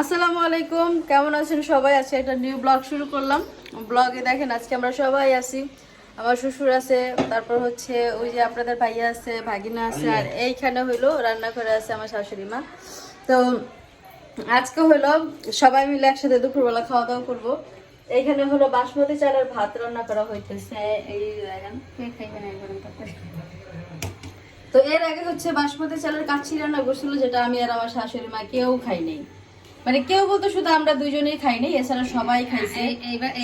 আসসালামু আলাইকুম, কেমন আছেন সবাই? আজকে একটা নিউ ব্লগ শুরু করলাম। ব্লগে দেখেন, আজকে আমরা সবাই আছি। আমার শ্বশুর আছে, তারপর হচ্ছে ওই যে আপনাদের ভাইয়া আছে, ভাগিনা আছে, আর এইখানে হইল রান্নাঘরে আছে আমার শাশুড়ি মা। তো আজকে হলো সবাই মিলে একসাথে দুপুরবেলা খাওয়া দাওয়া করব। এইখানে হলো বাসমতি চালের ভাত রান্না করা হইতেছে। এই তো এর আগে হচ্ছে বাসমতি চালের কাচ্চি রান্না করছিল, যেটা আমি আর আমার শাশুড়ি মা কেউ খাই নাই। মানে কেউ বলতো শুধু আমরা দুজনেই খাই নাই এছাড়া সবাই খাইছে।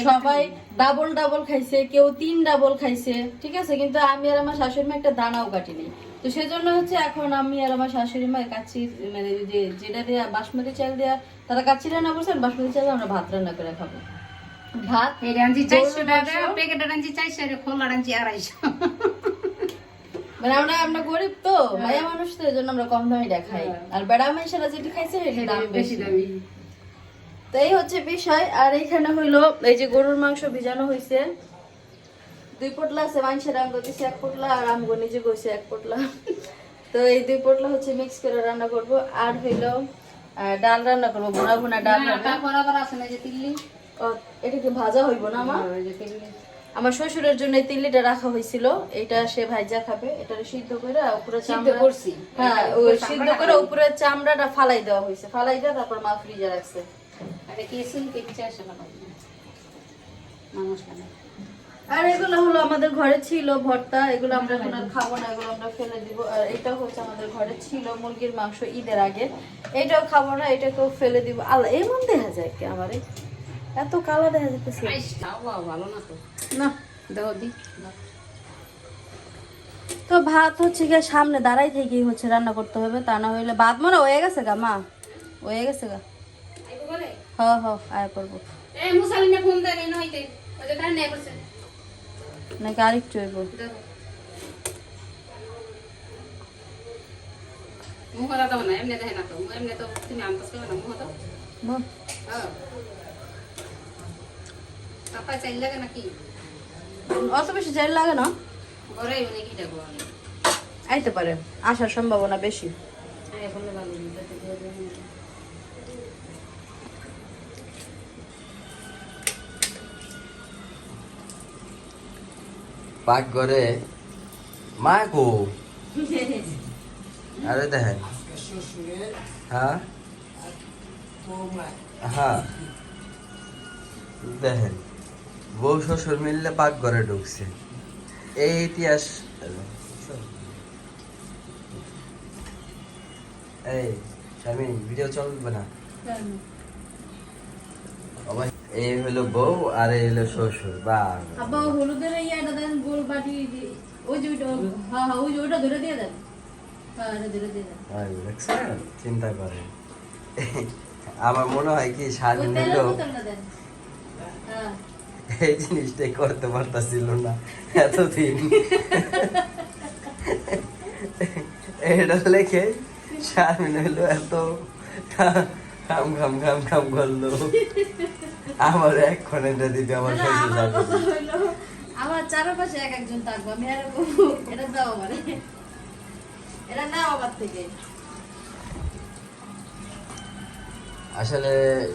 সবাই ডাবল ডাবল খাইছে কেউ তিন ডাবল খাইছে ঠিক আছে? কিন্তু আমি আর আমার শাশুড়ি মা একটা দানাও কাটিনি। তো সেজন্য হচ্ছে এখন আমি আর আমার শাশুড়ি মা কাচ্চি মানে যে যেটা দেয়া বাসমতি চাল দেয়া তারা কাচ্চি রান্না করছে আর বাসমতি চাল আমরা ভাত রান্না করে খাব। ভাত এই রাঞ্জি চারশো টাকা। প্যাকেট রাঞ্জি চারশো খোলা রাঞ্জি আড়াইশো। মানে আমরা আমরা গরিব তো মায়া মানুষ তো এই জন্য আমরা কম দামে দেখাই আর বেড়া মানুষেরা যেটা খাইছে সেটা দাম বেশি তো এই হচ্ছে বিষয় আর এইখানে হইল এই যে গরুর মাংস ভিজানো হয়েছে দুই পোটলা আছে মাংসের আঙ্গ দিছে এক পোটলা আর আমগো নিজে গইছে এক পোটলা। তো এই দুই পোটলা হচ্ছে মিক্স করে রান্না করব। আর হইল ডাল রান্না করব ভুনা ভুনা ডাল তারপর আবার আছে না যে তিল্লি। এটা কি ভাজা হইব না মা? আমার শ্বশুরের জন্য এই তিল্লিটা রাখা হয়েছিল। এটা সে ভাইজা খাবে। এটা সিদ্ধ করে উপরে সিদ্ধ চামড়া করছি। হ্যাঁ সিদ্ধ করে উপরে চামড়াটা ফালাই দেওয়া হয়েছে। ফালাই দেওয়া তারপর মা ফ্রিজে রাখছে। আর এগুলো হলো আমাদের ঘরে ছিল ভর্তা। এগুলো আমরা এখন আর খাব না এগুলো আমরা ফেলে দিব। আর এটা হচ্ছে আমাদের ঘরে ছিল মুরগির মাংস ঈদের আগে। এটাও খাব না এটাকেও ফেলে দিব। আল্লাহ এমন দেখা যায় কি আমারে? এত কালা দেখা যেতেছে ভালো না তো না দেখো দি। তো ভাত হচ্ছে গিয়ে সামনে দাঁড়াই থেকেই হচ্ছে রান্না করতে হবে তা না হইলে ভাত মনে হয়ে গেছে গা মা? হয়ে গেছে গা। হ হ আয় করব। নাকি আরেকটু হইব? মুখ দাও না এমনি দেখে না তো। এমনি তো তুমি করবে না মুখ দাও হ্যাঁ। আপা চাইল লাগে নাকি অত বেশি জাল লাগে না? আইতে পারে আসার সম্ভাবনা বেশি। দিয়ে পাক করে মা কো? আরে দেখেন। হ্যাঁ? হ্যাঁ। দেখেন। বউ শ্বশুর মিললে পাক ঘরে ঢুকছে। এই ইতিহাস। এই স্বামী ভিডিও চলবে না? এই হলো বউ আর এই হলো শ্বশুর বা আব্বা হলুদের ইয়াটা দেন গোল বাটি ওই যে ওইটা হ্যাঁ হ্যাঁ ওই যে ওইটা ধরে দিয়ে দেন। হ্যাঁ ধরে দিয়ে দেন। ভাই, চিন্তা করেন। আমার মনে হয় কি তেলের নিল হ্যাঁ। এই জিনিসটাই করতে পারতাছিল না এতদিন। এটা লেখে শারমিন হইল এত খাম খাম খাম খাম করল। আমার এক্ষণ এটা দিতে আমার শ্বশুর আমার চারপাশে এক একজন থাকব আমি এরকম এটা দাও আমারে। এটা নাও আমার থেকে। আসলে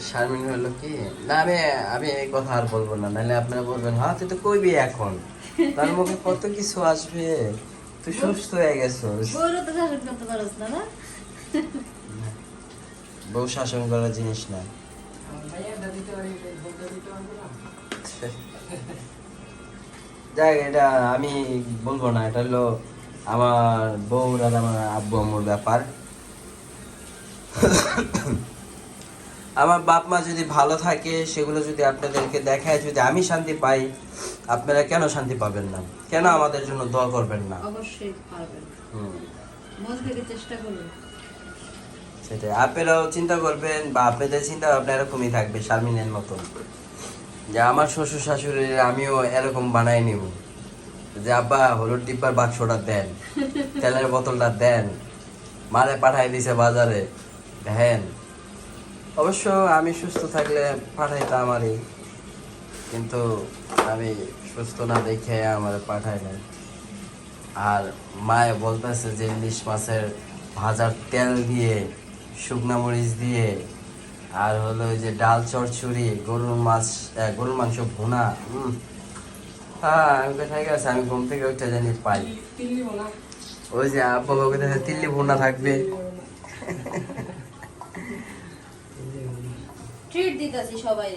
শারমিন হলো কি? না আমি আমি এই কথা আর বলব না নাহলে আপনারা বলবেন হ্যাঁ তুই তো কইবি এখন। তার মুখে কত কিছু আসবে? তুই সুস্থ হয়ে না বউ শাসন করার জিনিস না। যাক এটা আমি বলব না এটা হলো আমার বউর আর আমার আব্বু আম্মুর ব্যাপার। আমার বাপ মা যদি ভালো থাকে সেগুলো যদি আপনাদেরকে দেখায় যদি আমি শান্তি পাই আপনারা কেন শান্তি পাবেন না? কেন আমাদের জন্য দোয়া করবেন না? অবশ্যই পারবেন। মন থেকে চেষ্টা করবেন সেটাই। আপনারাও চিন্তা করবেন বা আপনাদের চিন্তা ভাবনা এরকমই থাকবে শারমিনের মতন। যে আমার শ্বশুর শাশুড়ি আমিও এরকম বানাই নিব। যে আব্বা হলুদ ডিব্বার বাক্সটা দেন তেলের বোতলটা দেন মারে পাঠাই দিছে বাজারে দেখেন অবশ্য আমি সুস্থ থাকলে পাঠাইতাম আমারই কিন্তু আমি সুস্থ না দেখে আমার পাঠাই নাই। আর মায়ে বলতেছে যে ইলিশ মাছের ভাজার তেল দিয়ে শুকনা মরিচ দিয়ে আর হলো ওই যে ডাল চচ্চড়ি গরুর মাছ গরুর মাংস ভুনা। হ্যাঁ আমি কোথায় গেছে আমি ঘুম থেকে ওইটা জানি পাই। ওই যে আব্বা বাবু তিল্লি ভুনা থাকবে। ট্রিট দিতেছি সবাই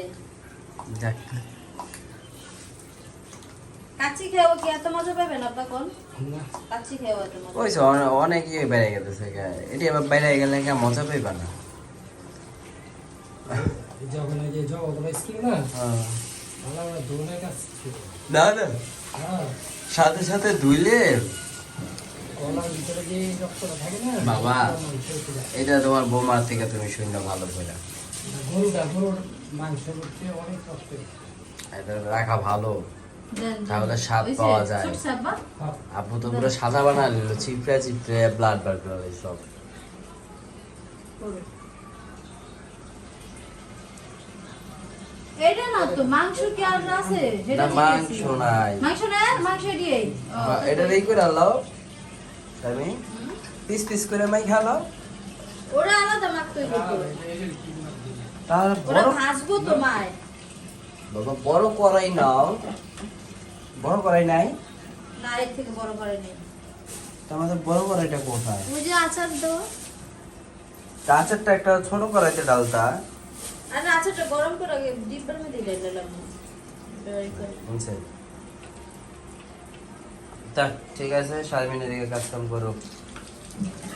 কাচ্চি খাওয়া কি এত মজা পাবেন কোন? কাচ্চি খাওয়া এত মজা ওই অনেক ইয়ে বেড়ে গেছে এটি আবার বেড়ে গেলে কে মজা পাইবা না। যখন এই যে জগৎ ছিল না হ্যাঁ। আমরা দোনে কাজ না না। সাথে সাথে ধুইলে কলার ভিতরে যে রক্তটা না বাবা। এটা তোমার বৌমার থেকে তুমি শূন্য ভালো করে। গরুটা গরুর মাংস হচ্ছে অনেক কষ্ট। এটা রাখা ভালো। তাহলে স্বাদ পাওয়া যায়। আপু তো পুরো সাদা বানা নিল চিপড়ে চিপড়ে ব্লাড বার করে সব। এটা না তো মাংস কি আর আছে? সেটা মাংস নাই। মাংস না মাংস দিয়ে এটা এই করে আলাও তুমি পিস পিস করে মাই খালো ওরা আলাদা মাখতে হইবে তো। তাহলে বড় ভাজবো তো মায় বাবা বড় করাই নাও। বড় করাই নাই? না এর থেকে বড় করে নেই আমাদের বড় করাইটা কোথায়? ওই যে আচার দো আচারটা একটা ছোট করাইতে ডালটা। আর আচারটা গরম করে আগে ডিব্বার মধ্যে দিলাম বুঝছে তা ঠিক আছে শারমিনের দিকে কাজ কাম করো।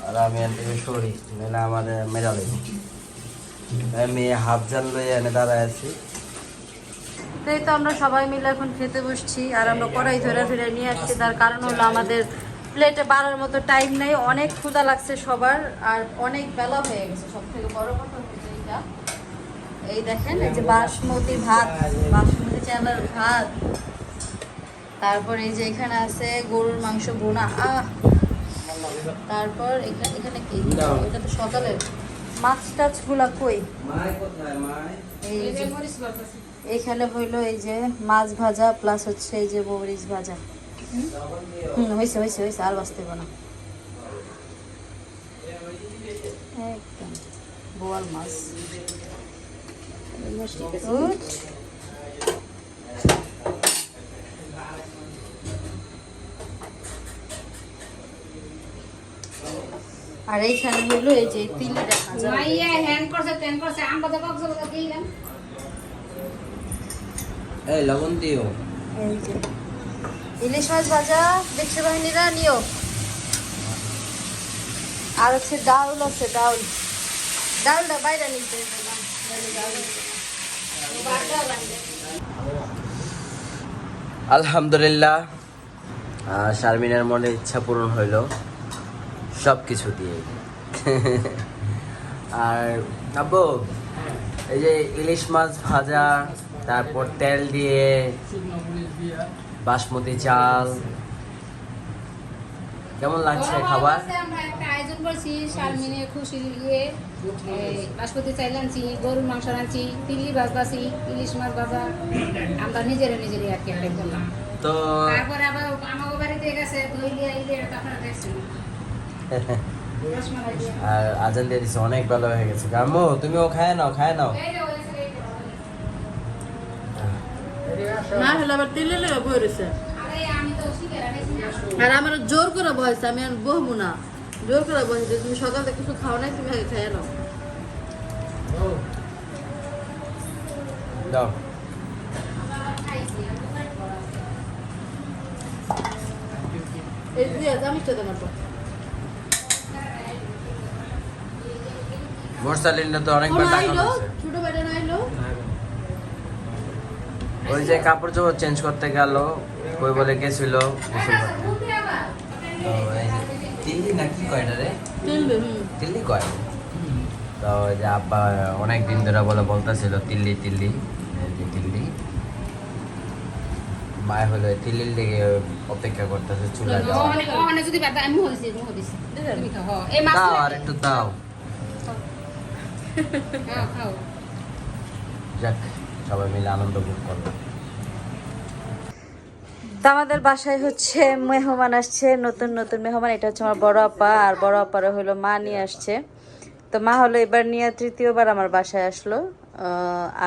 আর আমি এর থেকে সরি নাহলে আমার মেরা লাগবে আমি হাফ জান লই এনে দাঁড়ায় আছি। তাই তো আমরা সবাই মিলে এখন খেতে বসছি আর আমরা কড়াই ধরে ফিরে নিয়ে আসছি। তার কারণ হলো আমাদের প্লেটে বাড়ার মতো টাইম নেই অনেক ক্ষুধা লাগছে সবার আর অনেক বেলা হয়ে গেছে সব থেকে বড় কথা হচ্ছে এইটা। এই দেখেন এই যে বাসমতি ভাত বাসমতি চালের ভাত। তারপর এই যে এখানে আছে গরুর মাংস বোনা আহ। তারপর এখানে এখানে কি? এটা তো সকালের। মাছ টাছগুলা কই এইখানে হইল এই যে মাছ ভাজা প্লাস হচ্ছে এই যে মরিচ ভাজা। হুম হয়েছে হয়েছে হয়েছে আর বাঁচতে না। একদম বোয়াল মাছ। আর এইখানে হইল এই যে তিনটা ভাজা মাইয়া হ্যান করছে, ত্যান করছে, আম বাদা কক্সবাজার দিলাম। এই লবণ দিও। এই যে। ইলিশ মাছ ভাজা বাহিনীরা নিও। আর হচ্ছে ডাউল আছে ডাউল। ডাউলটা বাইরে নিতে আলহামদুলিল্লাহ। আহ, শারমিনের মনে ইচ্ছা পূরণ হইল। সব কিছু দিয়ে। আর আব্বু এই যে ইলিশ মাছ ভাজা তারপর তেল দিয়ে দিয়া বাসমতি চাল কেমন লাগছে খাবার? আমরা একটা আয়োজন করছি খুশি এই, বাসমতি চাইল আনছি গরুর মাংস আনছি তিল্লি ভাজবাছি ইলিশ মাছ ভাজা। আমরা নিজেরা নিজেরই আর কি করলাম। তো তারপরে আবার আমাকে বাড়িতে গেছে দই লিয়া ইলে এটা আপনারা দেখছেন রসমালাই দিয়ে। আর আজান দিয়ে দিছে অনেক ভালো হয়ে গেছে। আম্মু তুমিও খায় নাও খায় নাও। না হলে আবার তেলে লেগে বই রয়েছে আমি আর আমার জোর করে বয়স আমি আর বহবো না। জোর করে বয়স তুমি সকাল কিছু খাও নাই তুমি আগে খেয়ে নাও। দাও। এই দিয়ে জামিটা দেবো তো। মোরসালিনটা তো অনেকবার ছোট আইলো ওই যে কাপড় চোপড় চেঞ্জ করতে গেল কই বলে গেছিল গোসল করতে। তো এই যে তিল্লি না কি কয়টা রে তিল্লি কয় তো ওই যে আব্বা অনেক দিন ধরে বলে বলতেছিল তিল্লি তিল্লি এই যে তিল্লি মায় হলো তিল্লির দিকে অপেক্ষা করতেছে চুলা হ্যাঁ, দাও আর একটু দাও খাও খাও যাক সবাই মিলে আনন্দ ভোগ তো আমাদের বাসায় হচ্ছে মেহমান আসছে নতুন নতুন মেহমান। এটা হচ্ছে আমার বড় আপা আর বড় আপারে হলো মা নিয়ে আসছে। তো মা হলো এবার নিয়ে তৃতীয়বার আমার বাসায় আসলো।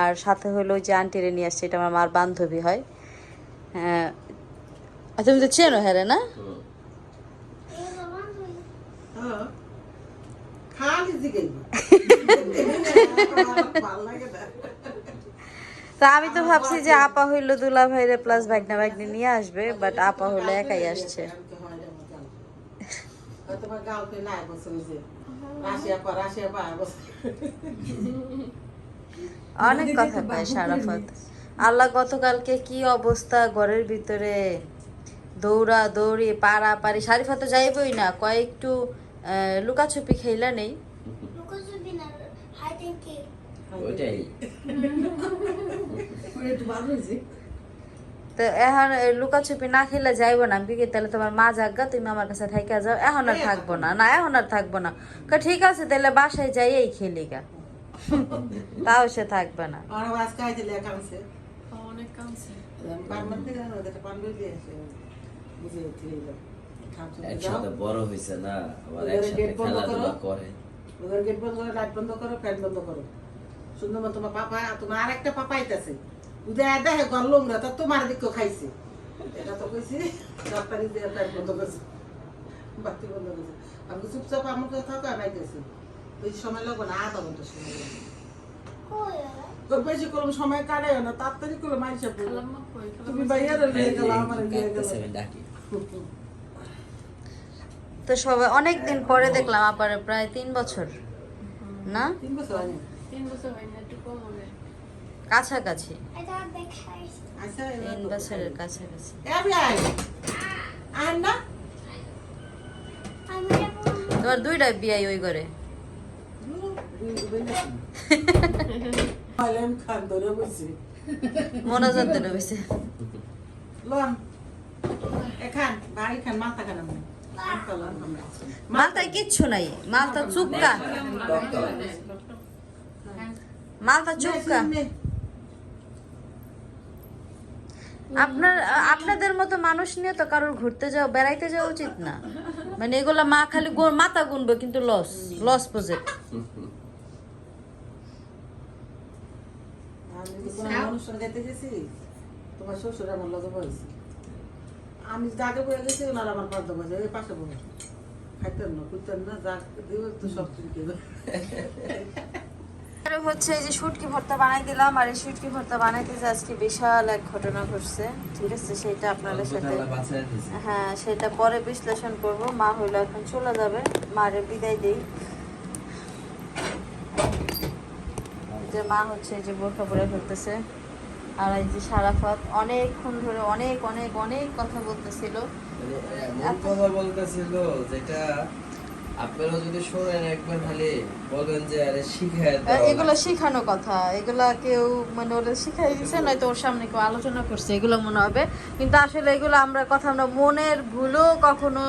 আর সাথে হলো ওই যে আন্টিরে নিয়ে আসছে এটা আমার মার বান্ধবী হয়। হ্যাঁ। তুমি তো চেনো হ্যাঁ না খালি জিগাইব ভালো লাগে না তা আমি তো ভাবছি যে আপা হইল দুলা ভাইরে প্লাস ভাগনা ভাগ্নি নিয়ে আসবে বাট আপা হলো একাই আসছে। অনেক কথা পায় সারাফত আল্লাহ গতকালকে কি অবস্থা ঘরের ভিতরে? দৌড়া দৌড়ি পাড়া পারি শারিফা তো যাইবই না কয়েকটু আহ, লুকাছুপি খেলা নেই। তো এখন লুকাছুপি না খেলে যাইবো না আমি কি তাহলে তোমার মা জাগা তুমি আমার কাছে থাইকা যাও। এখন আর থাকব না না এখন আর থাকব না। ঠিক আছে তাহলে বাসায় যাই এই খেলি গা। তাও সে থাকবে না। অনেক কামছে একসাথে বড় হয়েছে না আবার একসাথে খেলাধুলা করে। ওদের গেট বন্ধ করো লাইট বন্ধ করো ফ্যান বন্ধ করো। সুন্দর মতো তোমার পাপা তোমার আরেকটা পাপা আইতাছে। উদয় দেখে গরলুম না তো তোমার দিকেও খাইছে। এটা তো কইছি ডাক্তারি দিয়ে ফ্যান বন্ধ করছে। বাতি বন্ধ করছে। আমি চুপচাপ আমার কথা থাকো আমি আইতেছি। বেশি সময় লাগবে না আধা ঘণ্টা সময় লাগবে। তো বেশি করলাম সময় না তাড়াতাড়ি তুমি বাইরে আমার ডাকি। তো সবাই অনেক দিন পরে দেখলাম আবার প্রায় তিন বছর। না? তিন বছর হয়নি। তিন বছর না একটু কম হবে। কাছাকাছি। আচ্ছা তিন বছরের কাছাকাছি। তোমার দুইটা বিয়াই ওই করে দিল বেশি এখান ভাই খান মাথা খান মালটায় কিচ্ছু নাই। মালটা চুপকা মালটা চুপকা আপনার, আপনাদের মতো মানুষ নিয়ে তো কারোর ঘুরতে যাওয়া, বেড়াইতে যাওয়া উচিত না। মানে এগুলা মা খালি মাথা গুনবে কিন্তু লস লস প্রজেক্ট তোমার শ্বশুর আমার বসেছি আমি যাকে বলে গেছি ওনার আমার পাশে বসে। এই পাশে বসে। খাইতেন না খুঁজতেন না যা দিব তো সব চুলকে আর হচ্ছে এই যে শুটকি ভর্তা বানাই দিলাম আর এই শুটকি ভর্তা বানাইতে যে আজকে বিশাল এক ঘটনা ঘটছে ঠিক আছে? সেটা আপনাদের সাথে। হ্যাঁ সেটা পরে বিশ্লেষণ করব। মা হইল এখন চলে যাবে। মারে বিদায় দেই। যে মা হচ্ছে যে বোরখা পরে ফেলতেছে আর এই যে সারাফাত অনেকক্ষণ ধরে অনেক অনেক অনেক কথা বলতেছিল। মানে কথা বলতেছিল যেটা আপনারা যদি শোনেন একবার খালি বলবেন যে আরে শিখায় এগুলো শেখানো কথা। এগুলা কেউ মানে ওরা শিখাই দিচ্ছে নয়তো ওর সামনে কেউ আলোচনা করছে এগুলো মনে হবে। কিন্তু আসলে এগুলো আমরা কথা আমরা মনের ভুলও কখনো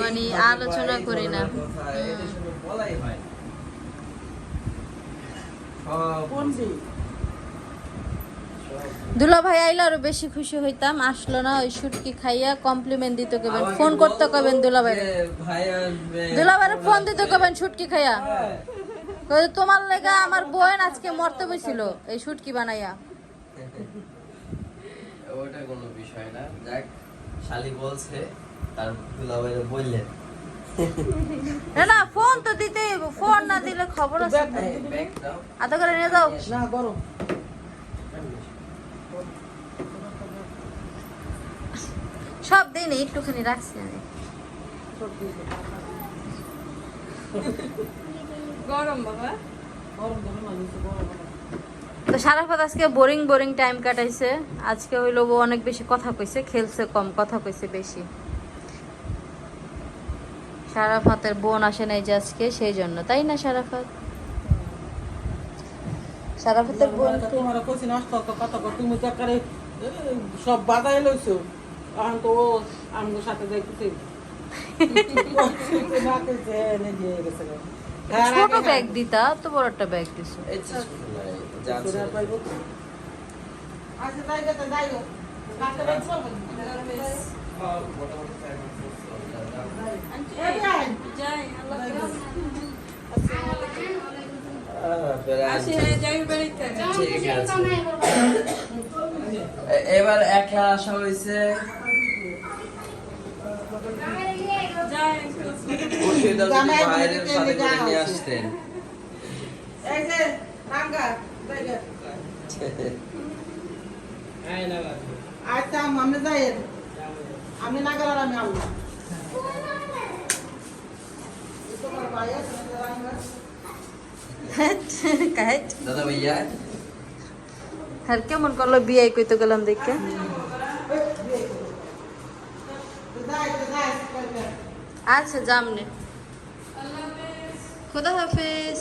মানে আলোচনা করি না। বলাই হয়। কোন দিন দুলা ভাই আইলে আরও বেশি খুশি হইতাম। আসলো না ওই শুটকি খাইয়া কমপ্লিমেন্ট দিতে কবেন। ফোন করতে কবেন দুলা ভাই ভাই দুলা ভাইয়ের ফোন দিতে কবেন শুটকি খাইয়া। কই তোমার লেগা আমার বোন আজকে মরতে বইছিল এই শুটকি বানাইয়া। ওটা কোনো বিষয় না। যাক শালি বলছে তার দুলাভাইরে বললেন। না না ফোন তো দিতেই ফোন না দিলে খবর আছে আতো করে নিয়ে যাও। না গরম। সব দিন একটুখানি রাখছি আমি। গরম বাবা। গরম গরম মানুষ গরম তো সারাফাত আজকে বোরিং বোরিং টাইম কাটাইছে। আজকে হইল ও অনেক বেশি কথা কইছে খেলছে কম কথা কইছে বেশি। সারাফাতের বোন আসে নাই যে আজকে সেই জন্য। তাই না সারাফাত? সারাফাতের বোন তোমার কইছি নষ্ট কত তুমি তো সব বাধাই লইছো। এখন তো ও আমার সাথে যাইতেছে। ছোট ব্যাগ দিতা তো বড় একটা ব্যাগ দিছো। আচ্ছা। যাই গেছে যাই হোক কাছে যাই চলবে। যাই আল্লাহ এবার একা আসা হয়েছে। বাইরের সাথে করে নিয়ে আসতেন। আচ্ছা আমি না গেলাম আমি আল্লাহ তোমার ভাই আছে না রাঙ্গা কাহেট দাদা ভাইয়া আর কেমন করল বিয়ে কইতে গেলাম দেখে যাই যাই আচ্ছা জামনে খুদা হাফেজ